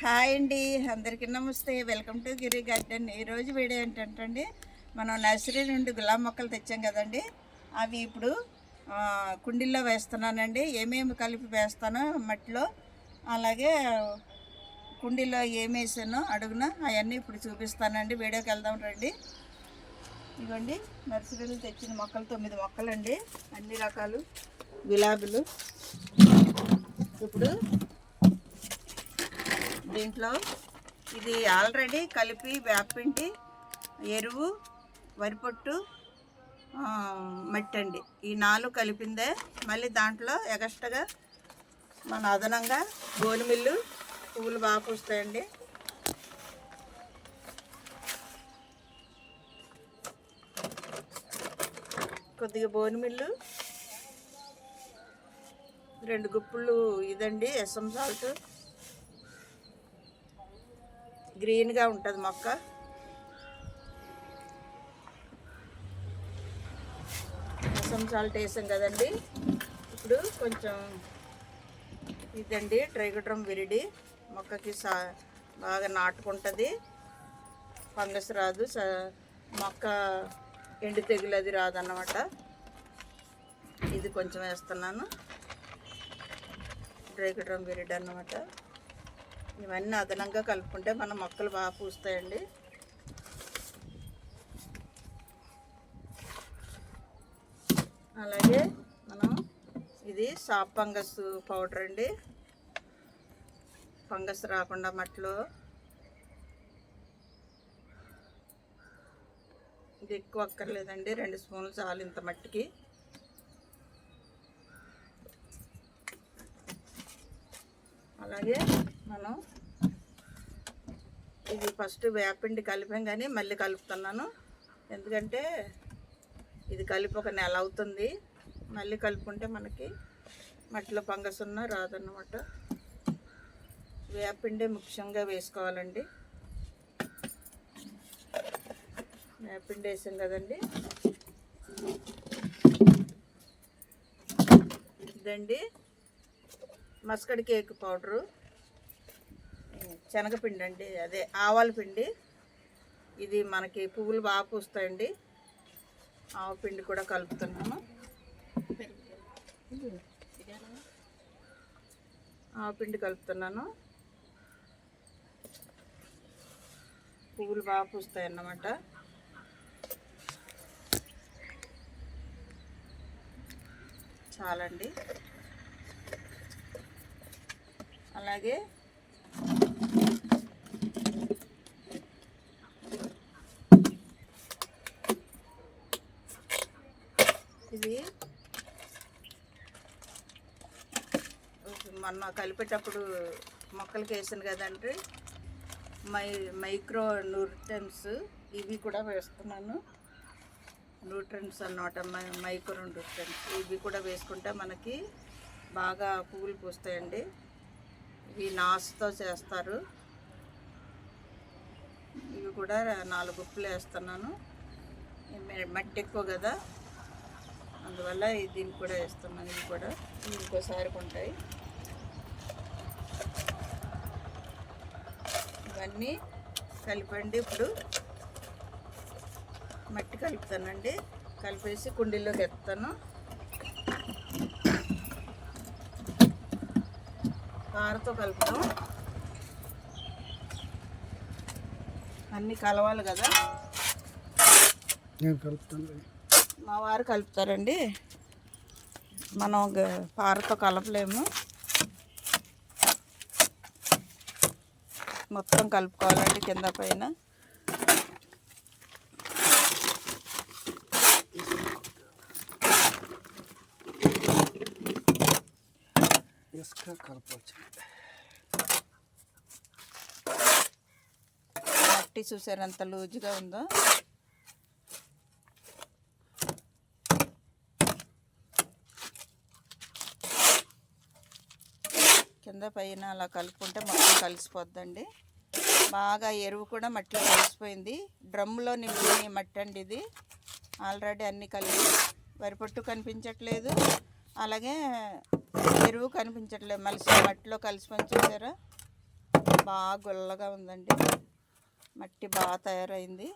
Hi అండి అందరికీ నమస్తే. Welcome to Giri garden. ఈరోజు వీడియో ఏంటంటే మనం నర్సరీ నుండి గులాబీ మొక్కలు తెచ్చాం కదండి. అవి ఇప్పుడు కుండీల్లో వేస్తున్నానండి. ఏమేమి కలిపి వేస్తానో మట్టిలో అలాగే కుండీలో ఏమేసానో అడుగున అవన్నీ ఇప్పుడు చూపిస్తానండి. వీడియోకి వెళ్దాం రండి. ఇవ్వండి నర్సరీలో తెచ్చిన మొక్కలు తొమ్మిది మొక్కలండి. అన్ని రకాలు గులాబీలు. ఇప్పుడు దీంట్లో ఇది ఆల్రెడీ కలిపి వేపిండి ఎరువు వరిపొట్టు మట్టండి. ఈ నాలుగు కలిపిందే. మళ్ళీ దాంట్లో ఎగస్ట్రాగా మన అదనంగా గోలుమిల్లు పువ్వులు బాగా పూస్తాయండి. కొద్దిగా బోనుమిల్లు రెండు గుప్పులు ఇదండి ఎస్ఎం సాల్ట్. గ్రీన్గా ఉంటుంది మొక్క. రసం సాల్ట్ వేసాం కదండి. ఇప్పుడు కొంచెం ఇదండి ట్రైగడ్రమ్ విరిడి. మొక్కకి సా బాగా నాటుకుంటుంది. ఫంగస్ రాదు. స మొక్క ఎండు తెగులు అది రాదన్నమాట. ఇది కొంచెం వేస్తున్నాను. ట్రైగడ్రమ్ విరిడి అన్నమాట. ఇవన్నీ అదనంగా కలుపుకుంటే మన మొక్కలు బాగా పూస్తాయండి. అలాగే మనం ఇది సాప్ ఫంగస్ పౌడర్ అండి. ఫంగస్ రాకుండా మట్టిలో ఇది ఎక్కువ అక్కర్లేదండి. రెండు స్పూన్లు చాలు ఇంత మట్టికి. అలాగే మనం ఇది ఫస్ట్ వేపిండి కలిపాం కానీ మళ్ళీ కలుపుతున్నాను. ఎందుకంటే ఇది కలిపి ఒక నెల అవుతుంది. మళ్ళీ కలుపుకుంటే మనకి మట్టిలో ఫంగస్ ఉన్న రాదన్నమాట. వేపిండే ముఖ్యంగా వేసుకోవాలండి. వేపిండి వేసాం కదండి. ఇదండి మస్కడ్ కేక్ పౌడరు. శనగపిండి అండి అదే ఆవాల పిండి. ఇది మనకి పువ్వులు బాగా పూస్తాయండి. ఆవ పిండి కూడా కలుపుతున్నాను ఆవ పిండి కలుపుతున్నాను. పువ్వులు బాగా పూస్తాయి అన్నమాట చాలండి. అలాగే ఇది మొన్న కలిపేటప్పుడు మొక్కలకి వేసాను కదండి. మై మైక్రో న్యూట్రన్స్ ఇవి కూడా వేస్తున్నాను. న్యూట్రన్స్ అన్నమాట మై మైక్రో న్యూట్రన్స్ ఇవి కూడా వేసుకుంటే మనకి బాగా పువ్వులు పూస్తాయండి. ఇవి నాసుతో చేస్తారు. ఇవి కూడా నాలుగు గుప్పులు వేస్తున్నాను. మట్టి ఎక్కువ కదా. అందువల్ల దీనికి కూడా వేస్తున్నాను ఇవి కూడా. ఇంకోసారి ఉంటాయి ఇవన్నీ కలిపండి ఇప్పుడు. మట్టి కలుపుతానండి. కలిపేసి కుండీలోకి ఎత్తాను కారతో కలుపుతాం. అన్నీ కలవాలి కదా. నేను కలుపుతాను మా వారు కలుపుతారండి. మనం పారతో కలపలేము. మొత్తం కలుపుకోవాలండి కింద పైన. మట్టి చూసారు ఎంత లూజుగా ఉందో. పైన అలా కలుపుకుంటే మొత్తం కలిసిపోద్దండి. బాగా ఎరువు కూడా మట్టిలో కలిసిపోయింది. డ్రమ్లో నింపిన మట్టి అండి ఇది. ఆల్రెడీ అన్నీ కలిపి వరిపొట్టు కనిపించట్లేదు. అలాగే ఎరువు కనిపించట్లేదు. మలిసి మట్టిలో కలిసిపోయి చూసారా? బాగా గుల్లగా ఉందండి. మట్టి బాగా తయారైంది.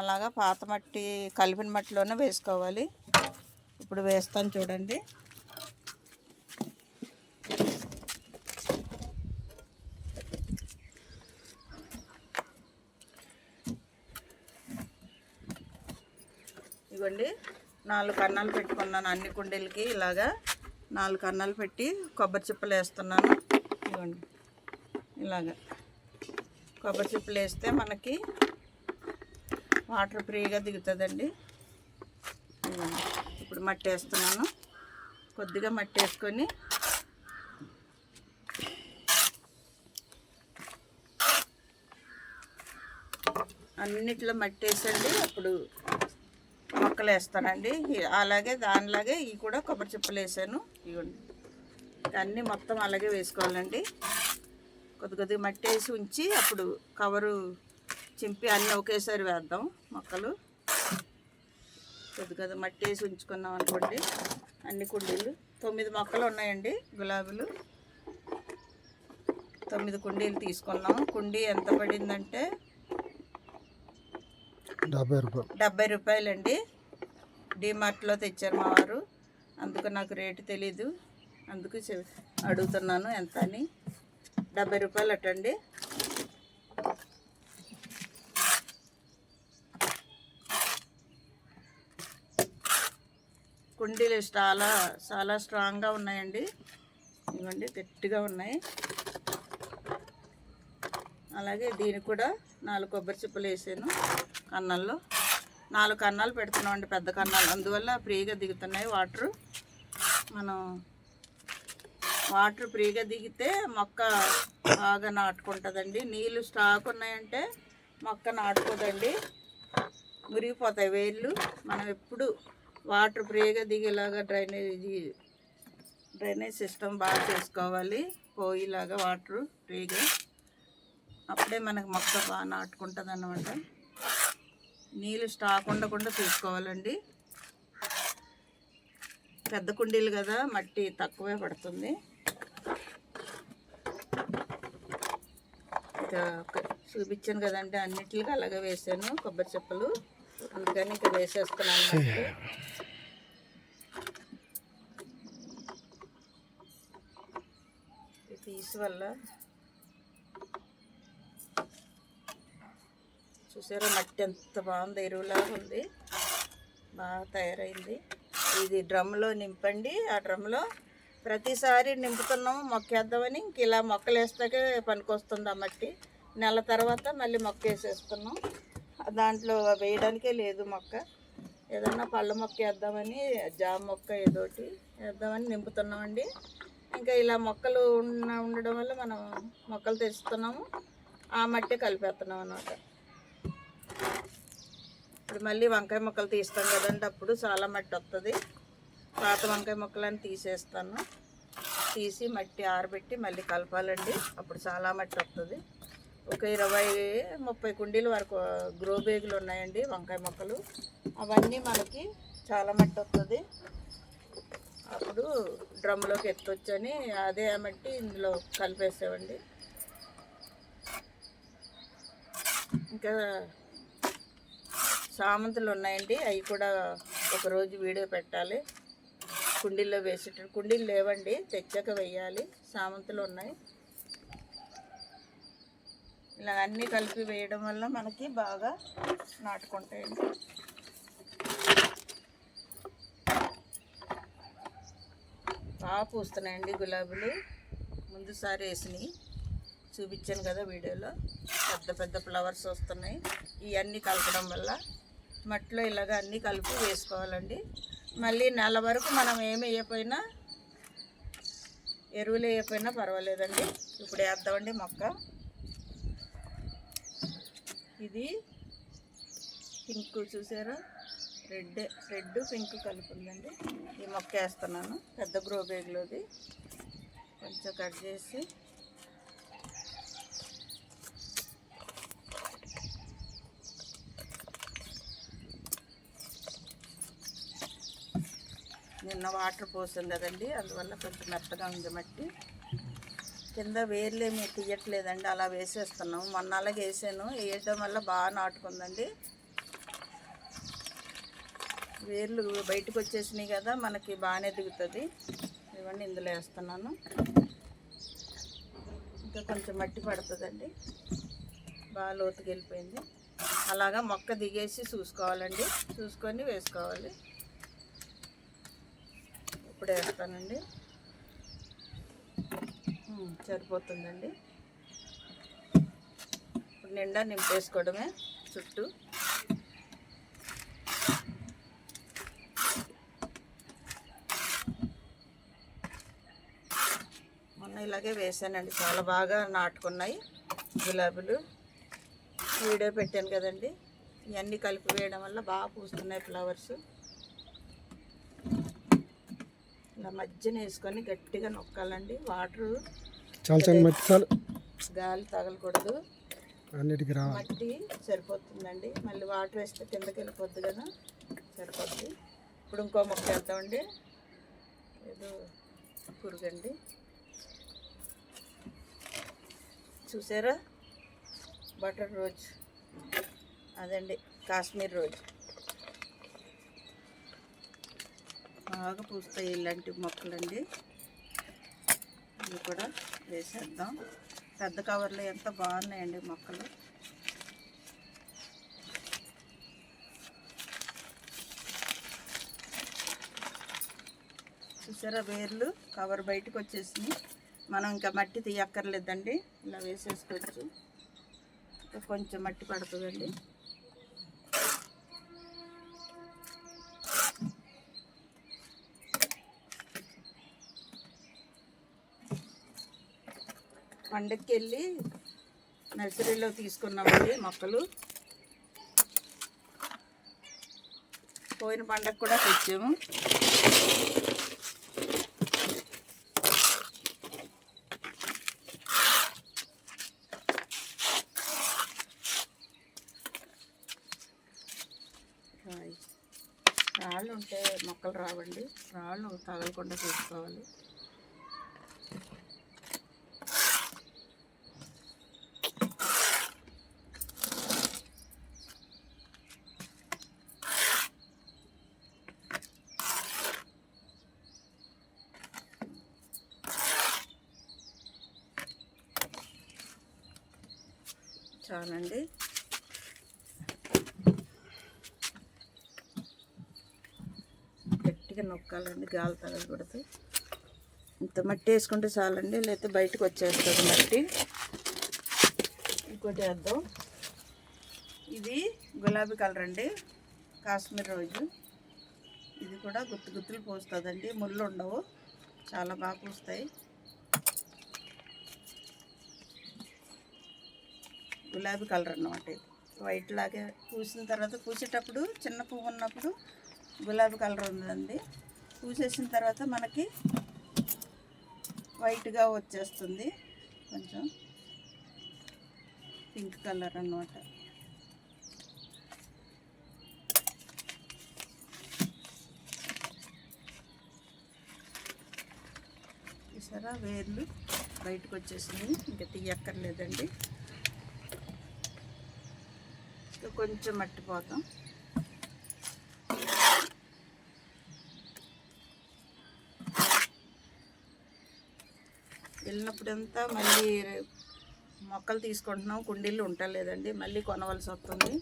అలాగా పాత మట్టి కలిపిన మట్టిలోనే వేసుకోవాలి. ఇప్పుడు వేస్తాను చూడండి ఇవ్వండి నాలుగు కన్నాలు పెట్టుకున్నాను అన్ని కుండీలకి ఇలాగా నాలుగు కన్నాలు పెట్టి కొబ్బరి చిప్పలు వేస్తున్నాను. ఇవ్వండి ఇలాగా కొబ్బరి చిప్పలు వేస్తే మనకి వాటర్ ఫ్రీగా దిగుతుందండి. ఇవ్వండి ఇప్పుడు మట్టి వేస్తున్నాను. కొద్దిగా మట్టి వేసుకొని అన్నిట్లో మట్టి వేసండి అప్పుడు మొక్కలు వేస్తానండి అలాగే దానిలాగే ఇవి కూడా కొబ్బరి చిప్పలు వేసాను ఇవ్వండి అన్నీ మొత్తం అలాగే వేసుకోవాలండి. కొద్ది కొద్దిగా మట్టి వేసి ఉంచి అప్పుడు కవరు చింపి అన్నీ ఒకేసారి వేద్దాం మొక్కలు. కొద్ది కొద్ది మట్టి వేసి ఉంచుకున్నాం అనుకోండి. అన్ని కుండీలు. తొమ్మిది మొక్కలు ఉన్నాయండి గులాబీలు. తొమ్మిది కుండీలు తీసుకున్నాం. కుండీ ఎంత పడిందంటే డెబ్బై రూపాయలు. డెబ్బై రూపాయలండి. డిమార్ట్లో తెచ్చారు మా వారు. అందుకు నాకు రేటు తెలీదు. అందుకు చె- అడుగుతున్నాను ఎంత అని. డెబ్బై రూపాయలు అటండి. కుండీలు చాలా చాలా స్ట్రాంగ్గా ఉన్నాయండి. ఇవ్వండి గట్టిగా ఉన్నాయి. అలాగే దీనికి కూడా నాలుగు కొబ్బరి చిప్పలు వేసాను అన్నంలో నాలుగు కన్నాలు పెడుతున్నామండి పెద్ద కన్నాలు. అందువల్ల ఫ్రీగా దిగుతున్నాయి వాటర్. మనం వాటర్ ఫ్రీగా దిగితే మొక్క బాగా నాటుకుంటుందండి. నీళ్ళు స్టాక్ ఉన్నాయంటే మొక్క నాటుకోదండి. మురిగిపోతాయి వేళ్ళు. మనం ఎప్పుడు వాటర్ ఫ్రీగా దిగేలాగా డ్రైనేజీ డ్రైనేజ్ సిస్టమ్ బాగా చేసుకోవాలి. పోయేలాగా వాటర్ ఫ్రీగా. అప్పుడే మనకు మొక్క బాగా నాటుకుంటుంది అన్నమాట నీళ్ళు స్టాక్ ఉండకుండా చూసుకోవాలండి. పెద్ద కుండీలు కదా మట్టి తక్కువే పడుతుంది. చూపించాను కదండి అన్నిటికీ అలాగే వేసాను కొబ్బరి చెప్పులు. అందుకని ఇంకా వేసేస్తున్నాను పీస్ వల్ల చూసారా మట్టి ఎంత బాగుంది ఎరువులాగా ఉంది. బాగా తయారైంది. ఇది డ్రమ్లో నింపండి. ఆ డ్రమ్లో ప్రతిసారి నింపుతున్నాము మొక్కేద్దామని. ఇంక ఇలా మొక్కలు వేస్తాకే పనికొస్తుంది ఆ మట్టి. నెల తర్వాత మళ్ళీ మొక్క వేసేస్తున్నాం దాంట్లో వేయడానికే లేదు మొక్క. ఏదన్నా పళ్ళ మొక్క వేద్దామని జామ మొక్క ఏదోటి వేద్దామని నింపుతున్నామండి. ఇంకా ఇలా మొక్కలు ఉన్న ఉండడం వల్ల మనం మొక్కలు తెస్తున్నాము. ఆ మట్టి కలిపేస్తున్నాం అన్నమాట. ఇప్పుడు మళ్ళీ వంకాయ మొక్కలు తీస్తాం కదండి అప్పుడు చాలా మట్టి వస్తుంది పాత వంకాయ మొక్కలని తీసేస్తాను. తీసి మట్టి ఆరబెట్టి మళ్ళీ కలపాలండి అప్పుడు చాలా మట్టి వస్తుంది ఒక ఇరవై ముప్పై కుండీల వరకు గ్రో బేగులు ఉన్నాయండి వంకాయ మొక్కలు. అవన్నీ మనకి చాలా మట్టి వస్తుంది అప్పుడు డ్రమ్లోకి ఎత్తొచ్చని అదే మట్టి ఇందులో కలిపేసామండి ఇంకా సామంతులు ఉన్నాయండి. అవి కూడా ఒకరోజు వీడియో పెట్టాలి. కుండీల్లో వేసేట కుండీలు లేవండి. తెచ్చాక వేయాలి. సామంతులు ఉన్నాయి. ఇలా అన్నీ కలిపి వేయడం వల్ల మనకి బాగా నాటుకుంటాయండి. బాగా పూస్తున్నాయండి గులాబీలు. ముందుసారి వేసినాయి చూపించాను కదా వీడియోలో. పెద్ద పెద్ద ఫ్లవర్స్ వస్తున్నాయి. ఇవన్నీ కలపడం వల్ల మట్టిలో ఇలాగ అన్నీ కలిపి వేసుకోవాలండి. మళ్ళీ నెల వరకు మనం ఏమి వేయకపోయినా ఎరువులు వేయకపోయినా పర్వాలేదండి. ఇప్పుడు వేద్దామండి మొక్క. ఇది పింక్ చూసారా? రెడ్ రెడ్ పింక్ కలుపు ఉందండి ఈ మొక్క వేస్తున్నాను పెద్ద గ్రో బ్యాగ్లోది. కొంచెం కట్ చేసి నిన్న వాటర్ పోసాం కదండి అందువల్ల కొంచెం మెత్తగా ఉంది మట్టి. కింద వేర్లేమి తీయట్లేదండి అలా వేసేస్తున్నాం. మొన్న అలాగే వేసాను వేయడం వల్ల బాగా నాటుకుందండి. వేర్లు బయటకు వచ్చేసినాయి కదా మనకి బాగానే దిగుతుంది. ఇవన్నీ ఇందులో వేస్తున్నాను. ఇంకా కొంచెం మట్టి పడుతుందండి. బాగా లోతుకి వెళ్ళిపోయింది అలాగా మొక్క దిగేసి చూసుకోవాలండి. చూసుకొని వేసుకోవాలి. ఇప్పుడు వేస్తానండి. సరిపోతుందండి. ఇప్పుడు నిండా నింపేసుకోవడమే చుట్టూ. మొన్న ఇలాగే వేసానండి. చాలా బాగా నాటుకున్నాయి గులాబీలు. వీడియో పెట్టాను కదండి. ఇవన్నీ కలిపి వేయడం వల్ల బాగా పూస్తున్నాయి ఫ్లవర్స్. ఇలా మధ్యన వేసుకొని గట్టిగా నొక్కాలండి. వాటర్ చాలా చాలా మట్టి చాలు గాలి తగలకూడదు. అన్నిటికీ రావాలి. మట్టి సరిపోతుందండి. మళ్ళీ వాటర్ వేస్తే కిందకి వెళ్ళిపోద్ది కదా సరిపోద్ది. ఇప్పుడు ఇంకో మొక్క వేద్దామండి. ఏదో పురుగండి. చూసారా? Butter rose. అదండి కాశ్మీర్ రోజ్. బాగా పూస్తాయి ఇలాంటి మొక్కలండి. ఇవి కూడా వేసేద్దాం. పెద్ద కవర్లో ఎంత బాగున్నాయండి మొక్కలు. చూసారా వేర్లు? కవర్ బయటకు వచ్చేసింది. మనం ఇంకా మట్టి తీయక్కర్లేదండి. ఇలా వేసేసుకోవచ్చు. ఇంకా కొంచెం మట్టి పడుతుందండి. పండక్కి వెళ్ళి నర్సరీలో తీసుకున్నామండి మొక్కలు. పోయిన పండగ కూడా తెచ్చాము. రాళ్ళు ఉంటే మొక్కలు రావండి. రాళ్ళు తగలకుండా చూసుకోవాలి. చాలండి. గట్టిగా నొక్కాలండి గాలి తగలకూడదు. ఇంత మట్టి వేసుకుంటే చాలండి లేకపోతే బయటకు వచ్చేస్తుంది మట్టి. ఇంకోటి వేద్దాం. ఇది గులాబీ కలర్ అండి కాశ్మీర్ రోజు. ఇది కూడా గుత్తు గుత్తులు పూస్తుందండి ముళ్ళు ఉండవు. చాలా బాగా పూస్తాయి. గులాబీ కలర్ అన్నమాట ఇది. వైట్ లాగే పూసిన తర్వాత పూసేటప్పుడు చిన్న పువ్వు ఉన్నప్పుడు గులాబీ కలర్ ఉందండి. పూసేసిన తర్వాత మనకి వైట్గా వచ్చేస్తుంది. కొంచెం పింక్ కలర్ అన్నమాట. చూసారా? వేర్లు బయటకు వచ్చేసింది ఇంకా తీయక్కర్లేదండి ఇంకా కొంచెం మట్టిపోతాం. వెళ్ళినప్పుడంతా మళ్ళీ మొక్కలు తీసుకుంటున్నాం. కుండీలు ఉండలేదండి. మళ్ళీ కొనవలసి వస్తుంది.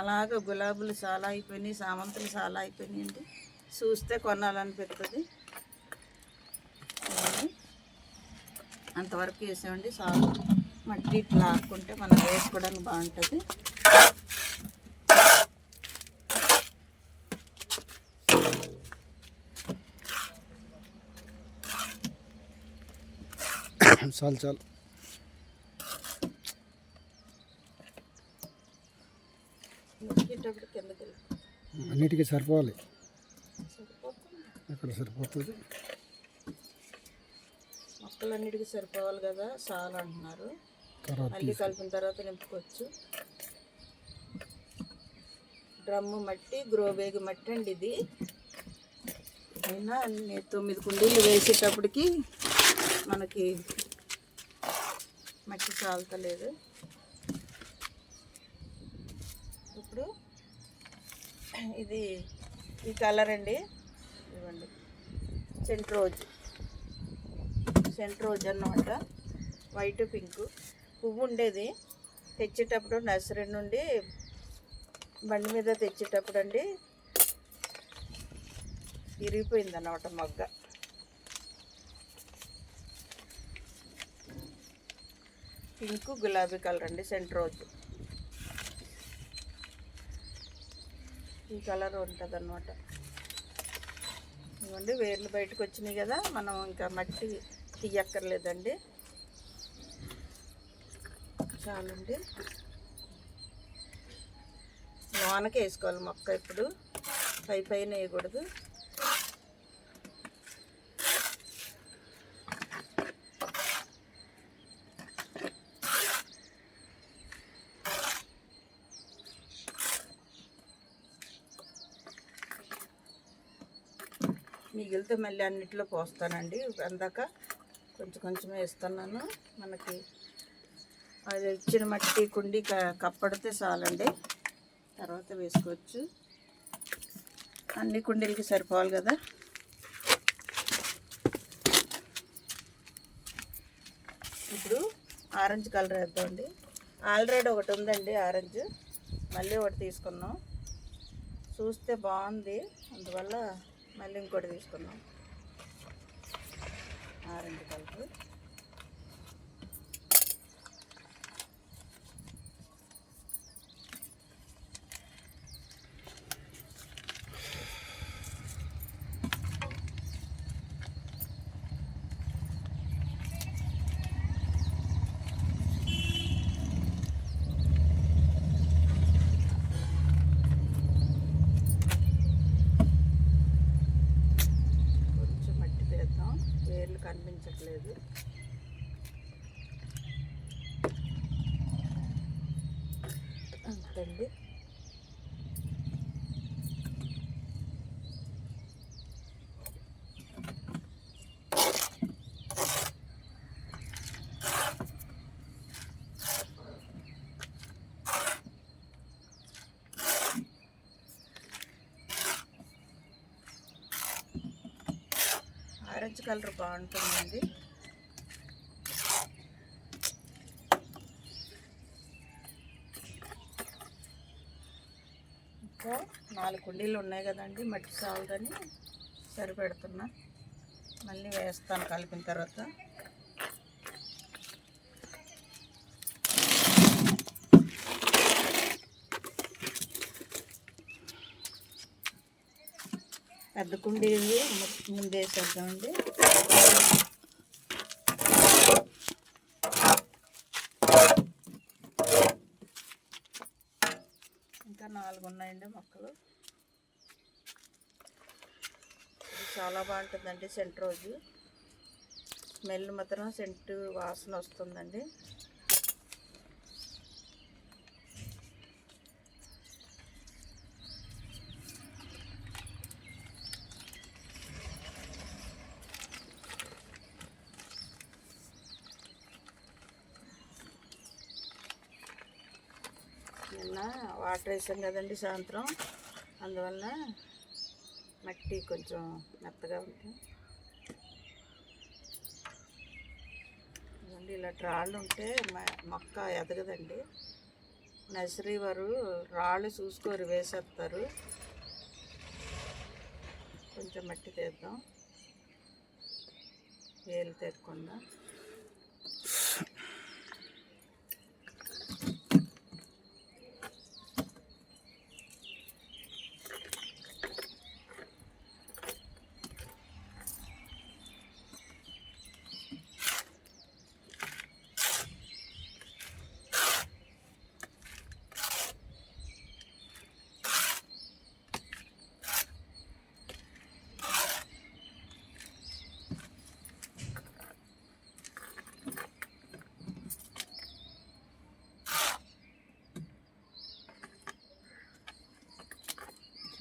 అలాగ గులాబీలు చాలా అయిపోయినాయి. సామంతులు చాలా అయిపోయినాయండి. చూస్తే కొనాలనిపిస్తుంది అంతవరకు వేసామండి. సాగు. మట్టి ఇట్లా ఆకుంటే మనం వేసుకోవడానికి బాగుంటుంది. చాలు చాలు. అన్నిటికీ సరిపోవాలి. సరిపోతుంది. అక్కడ సరిపోతుంది. మొక్కలన్నిటికీ సరిపోవాలి కదా చాలా అంటున్నారు. మళ్ళీ కలిపిన తర్వాత నింపుకోవచ్చు. డ్రమ్ము మట్టి గ్రో బ్యాగ్ మట్టి అండి ఇది. అయినా అన్ని తొమ్మిది కుండీలు వేసేటప్పటికి మనకి మట్టి చాలతలేదు ఇప్పుడు ఇది ఈ కలర్ అండి. ఇవ్వండి. సెంట్ రోజ్ సెంట్ రోజ్ అన్నమాట. White pink. పువ్వు ఉండేది. తెచ్చేటప్పుడు నర్సరీ నుండి బండి మీద తెచ్చేటప్పుడు అండి విరిగిపోయింది అన్నమాట మొగ్గ. పింక్ గులాబీ కలర్ అండి సెంట్ రోజ్. ఈ కలర్ ఉంటుంది అనమాట ఇవ్వండి వేర్లు బయటకు వచ్చినాయి కదా మనం ఇంకా మట్టి తీయక్కర్లేదండి. చాలండి. లోనకి వేసుకోవాలి మొక్క ఇప్పుడు. పై పైన వేయకూడదు. మిగిలితే మళ్ళీ అన్నిట్లో పోస్తానండి అందాక కొంచెం కొంచెం వేస్తున్నాను మనకి అది ఇచ్చిన మట్టి కుండి క- కప్పడితే చాలండి. తర్వాత వేసుకోవచ్చు. అన్ని కుండీలకి సరిపోవాలి కదా. ఇప్పుడు ఆరెంజ్ కలర్ వేద్దామండి. ఆల్రెడీ ఒకటి ఉందండి ఆరెంజ్. మళ్ళీ ఒకటి తీసుకున్నాం చూస్తే బాగుంది. అందువల్ల మళ్ళీ ఇంకోటి తీసుకున్నాం ఆరెంజ్ కలర్ కొంచెం మట్టి తీద్దాం వేర్లు కనిపించట్లేదు అంతండి ఆరెంజ్ కలర్ బాగుంటుందండి. ఇంకా నాలుగు కుండీలు ఉన్నాయి కదండి మట్టి చాలదని సరిపెడుతున్నా. మళ్ళీ వేస్తాను కలిపిన తర్వాత. పెద్ద కుండీలు ముందు వేసేద్దామండి ఇంకా నాలుగు ఉన్నాయండి మొక్కలు చాలా బాగుంటుందండి సెంట్ రోజు. స్మెల్ మాత్రం సెంటు వాసన వస్తుందండి. నిన్న వాటర్ వేసాం కదండి సాయంత్రం. అందువల్ల మట్టి కొంచెం మెత్తగా ఉంటుంది ఇలా రాళ్ళు ఉంటే మ- మొక్క ఎదగదండి. నర్సరీ వారు రాళ్ళు చూసుకోరు వేసేస్తారు. కొంచెం మట్టి తీద్దాం. వేలు తెరకుండా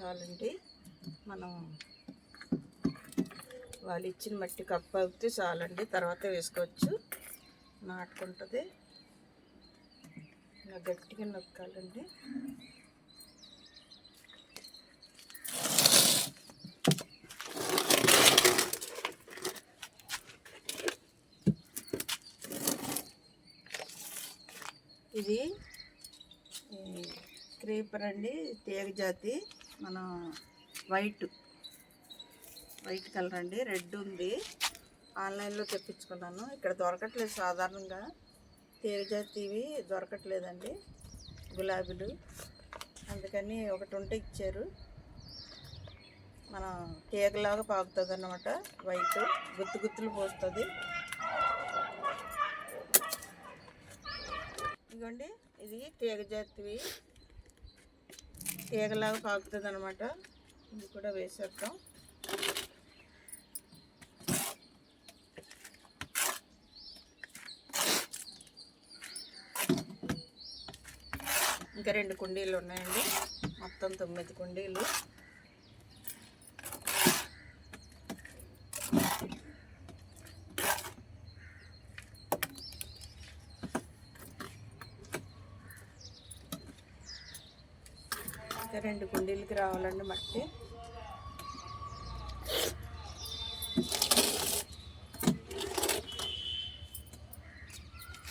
చాలండి. మనం వాళ్ళు ఇచ్చిన మట్టి కప్పు అవుతే చాలండి. తర్వాత వేసుకోవచ్చు. నాటుకుంటుంది. ఇలా గట్టిగా నొక్కాలండి. ఇది క్రీపర్ అండి తీగ జాతి. మనం వైట్ వైట్ కలర్ అండి. రెడ్ ఉంది. ఆన్లైన్లో తెప్పించుకున్నాను. ఇక్కడ దొరకట్లేదు సాధారణంగా. తీగ దొరకట్లేదండి. గులాబీలు. అందుకని ఒకటి ఉంటే ఇచ్చారు. మనం తీగలాగా పాకుతుంది అన్నమాట వైట్ గుత్తు గుత్తులు పోస్తుంది. ఇదిగోండి. ఇది తీగజాతివి తీగలాగా పాకుతుంది అనమాట ఇది కూడా వేసేద్దాం. ఇంకా రెండు కుండీలు ఉన్నాయండి. మొత్తం తొమ్మిది కుండీలు. ఇంకా రెండు కుండీలకి రావాలండి మట్టి.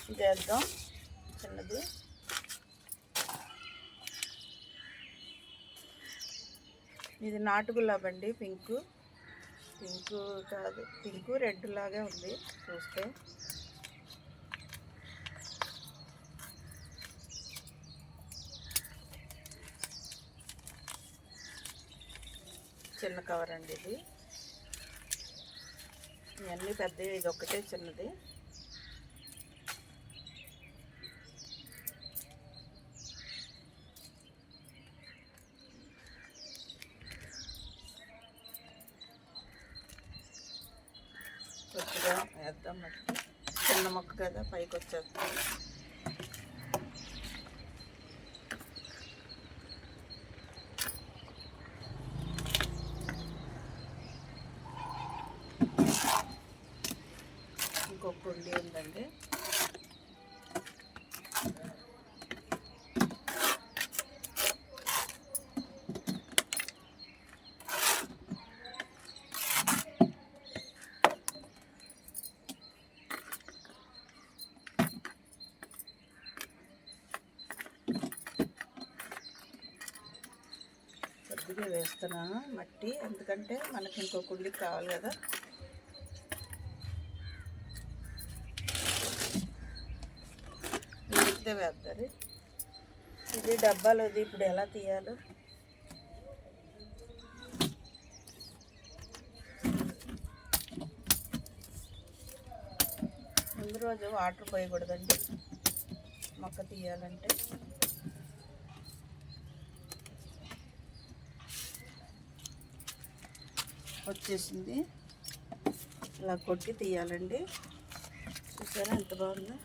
చేద్దాం వేద్దాం చిన్నది. ఇది నాటు గులాబ్ అండి పింక్. పింక్ కాదు పింక్ రెడ్ లాగే ఉంది చూస్తే చిన్న కవర్ అండి ఇది. ఇవన్నీ పెద్దవి ఇది ఒక్కటే చిన్నది. కొద్దిగా వేద్దాం మట్టి చిన్న మొక్క కదా పైకి వచ్చేస్తాం ఇంకొక కుండీ ఉందండి కొద్దిగా ఒకటి ఎందుకంటే మనకి ఇంకో కుళ్ళికి కావాలి కదా. మిగిలితే వేస్తారు ఇది డబ్బాలు అది ఇప్పుడు ఎలా తీయాలో. ముందు రోజు వాటర్ పోయకూడదండి. మొక్క తీయాలంటే. వచ్చేసింది. ఇలా కొట్టి తీయాలండి. చూసారా ఎంత బాగుందో?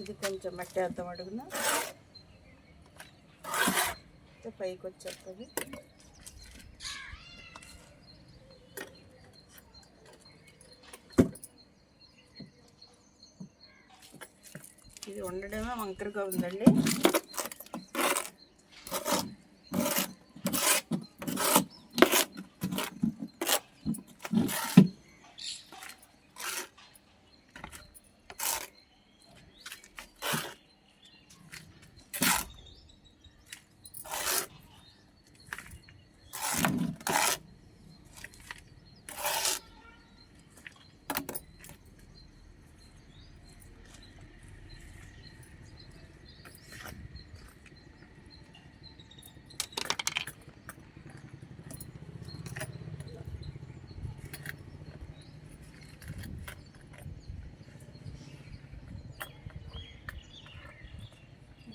ఇది కొంచెం మట్టి వేద్దాం అడుగున పైకి వచ్చేస్తుంది. ఇది ఉండడమే వంకరగా ఉందండి.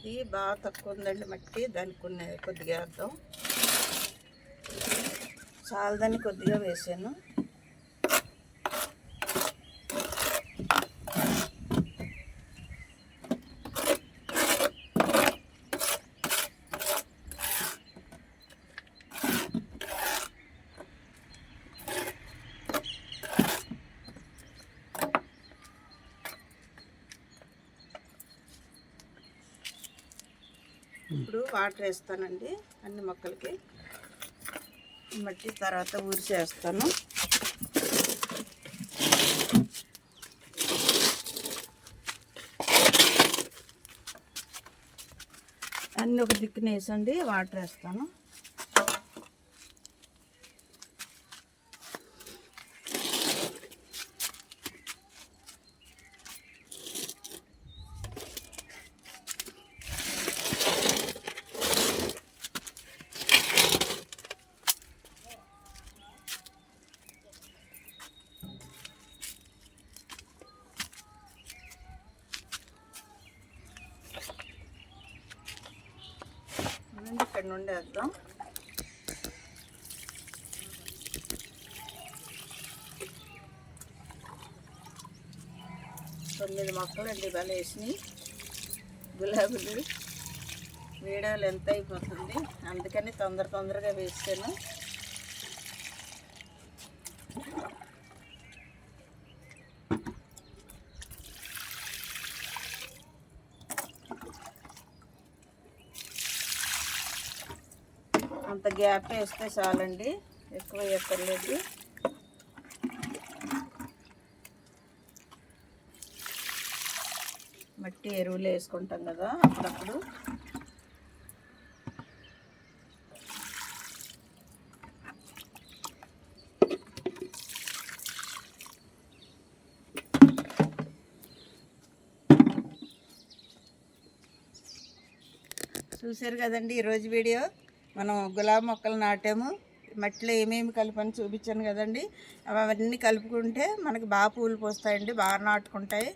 ఇది బాగా తక్కువ ఉందండి మట్టి దానికి కొన్ని కొద్దిగా వేద్దాం. చాలదని కొద్దిగా వేసాను ఇప్పుడు వాటర్ వేస్తానండి అన్ని మొక్కలకి. మట్టి తర్వాత ఊరిసేస్తాను అన్నీ ఒక దిక్కున వేసండి వాటర్ వేస్తాను. ఇవన్నీ వేద్దాం తొమ్మిది మొక్కలు అండి ఇవాళ వేసినాయి. గులాబీలు వీడియోలు ఎంత అయిపోతుంది. అందుకని తొందర తొందరగా వేసాను అంత గ్యాప్ వేస్తే చాలండి. ఎక్కువ ఎక్కర్లేదు. మట్టి ఎరువులు వేసుకుంటాం కదా అప్పుడప్పుడు. చూశారు కదండి ఈరోజు వీడియో? మనం గులాబీ మొక్కలు నాటాము. మట్టిలో ఏమేమి కలిపని చూపించాను కదండి. అవన్నీ కలుపుకుంటే మనకి బాగా పూలు పోస్తాయండి బాగా నాటుకుంటాయి.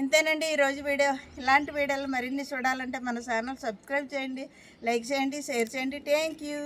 ఇంతేనండి ఈరోజు వీడియో. ఇలాంటి వీడియోలు మరిన్ని చూడాలంటే మన ఛానల్ సబ్స్క్రైబ్ చేయండి లైక్ చేయండి షేర్ చేయండి. Thank you.